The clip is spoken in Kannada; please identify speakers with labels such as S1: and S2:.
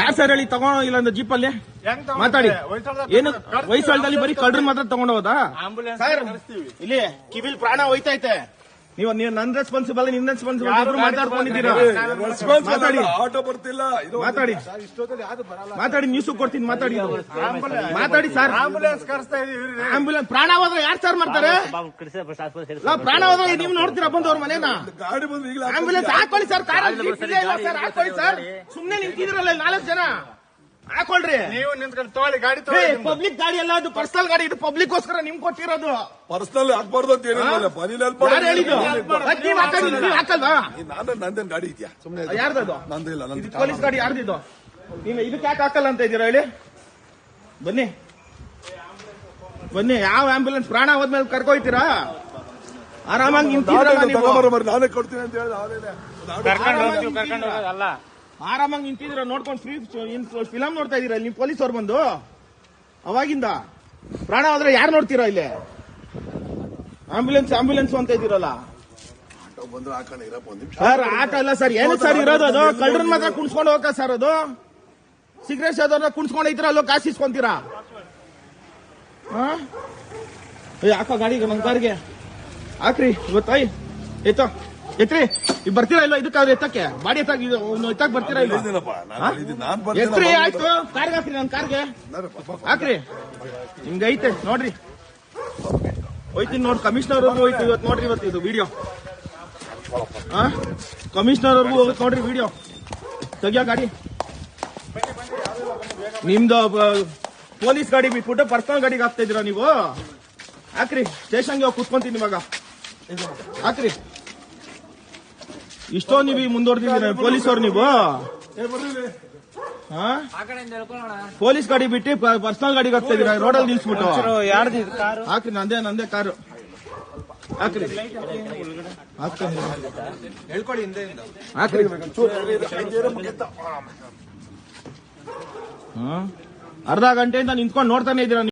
S1: ಯಾರ್ ಸರ್ ಹೇಳಿ ತಗೊಂಡ ಇಲ್ಲ ಅಂದ್ರೆ
S2: ಜೀಪ್ ಅಲ್ಲಿ?
S1: ಮಾತಾಡಿ. ಏನು? ವಯಸ್ಸಲ್ಲಿ ಬರೀ ಕಳ್ಳರು ಮಾತ್ರ ತಗೊಂಡೋದಾ
S2: ಆಂಬುಲೆನ್ಸ್
S1: ಸರ್
S2: ಕಳಿಸ್ತೀವಿ
S1: ಇಲ್ಲಿ ಕಿವಿಲ್ ಪ್ರಾಣ ಹೋಯ್ತೈತೆ. ನೀವು ನೀವು ನನ್ ರೆಸ್ಪಾನ್ಸಿಬಲ್ ನಿನ್ ರೆಸ್ಪಾನ್ಸಿಬಲ್ ಮಾತಾಡ್ಕೊಂಡಿದ್ದೀರಾ ಮಾತಾಡಿ.
S3: ಆಟೋ ಬರ್ತಿಲ್ಲ. ಇದು
S1: ಮಾತಾಡಿ. ಮಾತಾಡಿ ನ್ಯೂಸ್ ಕೊಡ್ತೀನಿ ಮಾತಾಡಿ ಮಾತಾಡಿ ಸರ್.
S2: ಆಂಬುಲೆನ್ಸ್ ಕರೆಸ್ತಾ ಇದೀವಿ
S1: ಆಂಬುಲೆನ್ಸ್. ಪ್ರಾಣ ಹೋದ್ರೆ ಯಾರು ಸರ್ ಮಾಡ್ತಾರೆ? ಇಲ್ಲ, ಪ್ರಾಣ ಹೋದ್ರೆ ನೀವು ನೋಡ್ತೀರಾ ಬಂದು ಅವ್ರ ಮನೇನ?
S3: ಗಾಡಿ ಬಂದು
S1: ಆಂಬುಲೆನ್ಸ್ ಹಾಕೊಳ್ಳಿ ಸರ್ ಕಾರ್ ಇಲ್ಲ ಸರ್ ಹಾಕೊಳ್ಳಿ ಸರ್. ಸುಮ್ನೆ ನಿಂತಿದ್ರಲ್ಲ ನಾಲ್ಕು ಜನ? ಹಾಕೊಳ್ರಿ.
S2: ನೀವು ನಿಂತ್ಕೊಂಡು ತೋಳಿ ಗಾಡಿ.
S1: ಪಬ್ಲಿಕ್ ಗಾಡಿ ಅಲ್ಲ ಅದು ಪರ್ಸನಲ್ ಗಾಡಿ ಇದು ಪಬ್ಲಿಕ್ ಗೋಸ್ಕರ ನಿಮ್ ಕೊಟ್ಟಿರೋದು.
S3: ಪರ್ಸನಲ್ ಹಾಕ್ಬಾರ್ದು ಅಂತ ಏನಿಲ್ಲ
S1: ಹಾಕಲ್ಲ ನೀವ್ ಹಾಕಲ್ವಾ?
S3: ನಾನು ನಂದೇನ್ ಗಾಡಿ ಇದೆಯಾ? ಸುಮ್ನೆ
S1: ಇದು
S3: ನಂದು
S1: ಪೊಲೀಸ್ ಗಾಡಿ ಯಾರ್ದಿದು ನೀವು ಇದಕ್ಕೆ ಯಾಕೆ ಹಾಕಲ್ಲ ಅಂತ ಇದ್ದೀರಾ ಹೇಳಿ? ಬನ್ನಿ. ಬನ್ನಿ ಯಾವ ಆಂಬ್ಯುಲೆನ್ಸ್ ಪ್ರಾಣ ಹೋದ್ಮೇಲೆ ಕರ್ಕೊಯ್ತೀರಾ? ಆರಾಮಾಗಿ ನೀವು.
S3: ನಾನೇ ಕೊಡ್ತೀನಿ ಅಂತ ಹೇಳಿ
S2: ಕರ್ಕೊಂಡು ಹೋಗ್ತೀವಿ ಕರ್ಕೊಂಡು ಹೋಗೋದಲ್ಲ
S1: ಆರಾಮಾಗಿ ನಿಂತಿದ್ರ ನೋಡ್ಕೊಂಡು ಫ್ರೀ ಫಿಲಮ್ ನೋಡ್ತಾ ಇದೀರ ನೀವು ಪೊಲೀಸ್ ಅವ್ರು ಬಂದು? ಅವಾಗಿಂದ? ಪ್ರಾಣ ಆದ್ರೆ ಯಾರು ನೋಡ್ತೀರಾ ಇಲ್ಲಿ? ಆಂಬ್ಯುಲೆನ್ಸ್ ಆಂಬ್ಯುಲೆನ್ಸ್ ಅಂತ ಇದ್ದೀರಲ್ಲ? ಸರ್ ಆಟೋ ಅಲ್ಲ ಸರ್. ಏನು ಸರ್ ಇರೋದು ಅದು? ಕಳ್ಳರನ್ನ ಮಾತ್ರ ಕುಣ್ಸ್ಕೊಂಡು ಹೋಗ ಸರ್ ಅದು? ಸಿಗರೇಟ್ ಸೇದೋರ್ನ ಕುಣ್ಸ್ಕೊಂಡು ಐತಿರ ಅಲ್ಲೋ ಕಾಸು ಇಸ್ಕೊಂತೀರಾ ಹಾಕೋ ಗಾಡಿಗೆ ನನ್ನ ಕಾರ್ಗೆ? ಹಾಕ್ರಿ ಇವತ್ತಾಯ್ ಎತ್ತೋ. ಎತ್ರಿ ಈಗ ಬರ್ತೀರಾ ಇಲ್ಲ ಇದಕ್ಕಾದ್ರೆ ಎತ್ತಕ್ಕೆ? ಬಾಡಿ ಎತ್ತಾಗ ಎತ್ತಾಗ ಬರ್ತೀರಾ ಇಲ್ಲ ಎತ್ರಿ ಆಯ್ತು. ಕಾರ್ಗೆ ಹಾಕ್ರಿ ನನ್ನ ಕಾರ್ಗೆ. ಹಾಕ್ರಿ. ಹಿಂಗ ಐತೆ ನೋಡ್ರಿ. ಹೋಯ್ತೀನಿ ನೋಡಿ ಕಮಿಷನರ್ ಅವ್ರಿಗೂ ಹೋಯ್ತು ಇವತ್ತು ನೋಡ್ರಿ ಇವತ್ತು ಇದು ವಿಡಿಯೋ ಹಾ? ಕಮಿಷನರ್ ಅವ್ರಿಗೂ ಹೋಗುತ್ತೆ ನೋಡ್ರಿ ವಿಡಿಯೋ ತೆಗಿಯೋ ಗಾಡಿ. ನಿಮ್ದು ಪೊಲೀಸ್ ಗಾಡಿ ಬಿಟ್ಬಿಟ್ಟು ಪರ್ಸನಲ್ ಗಾಡಿಗೆ ಹಾಕ್ತಾ ಇದೀರಾ ನೀವು? ಹಾಕ್ರಿ. ಸ್ಟೇಷನ್ಗೆ ಹೋಗಿ ಕುತ್ಕೊಂತೀನಿ ಇವಾಗ. ಹಾಕ್ರಿ. ಇಷ್ಟೊಂದು ನೀವು ಮುಂದುವರೆದಿದ್ದೀರ ಪೊಲೀಸ್ ಅವ್ರು ನೀವು ಹಾ? ಪೊಲೀಸ್ ಗಾಡಿ ಬಿಟ್ಟು ಪರ್ಸನಲ್ ಗಾಡಿಗೆ ಹಾಕ್ತಾ ಇದೀರಾ ರೋಡಲ್ಲಿ ನಿಲ್ಸ್ಬಿಟ್ಟು.
S2: ಯಾರ್ದು ಇದು ಕಾರು?
S1: ಹಾಕ್ರಿ ನಂದೇ ನಂದೇ ಕಾರು. ಹಾಕ್ರಿ. ಹಾಕ್ತೀನಿ
S2: ಹೇಳ್ಕೊಡಿ ಹಿಂದೆಯಿಂದ
S1: ಹಾಕ್ರಿ. ಹಾ? ಅರ್ಧ ಗಂಟೆಯಿಂದ ನಿಂತ್ಕೊಂಡು ನೋಡ್ತಾನೆ ಇದ್ದೀರಾ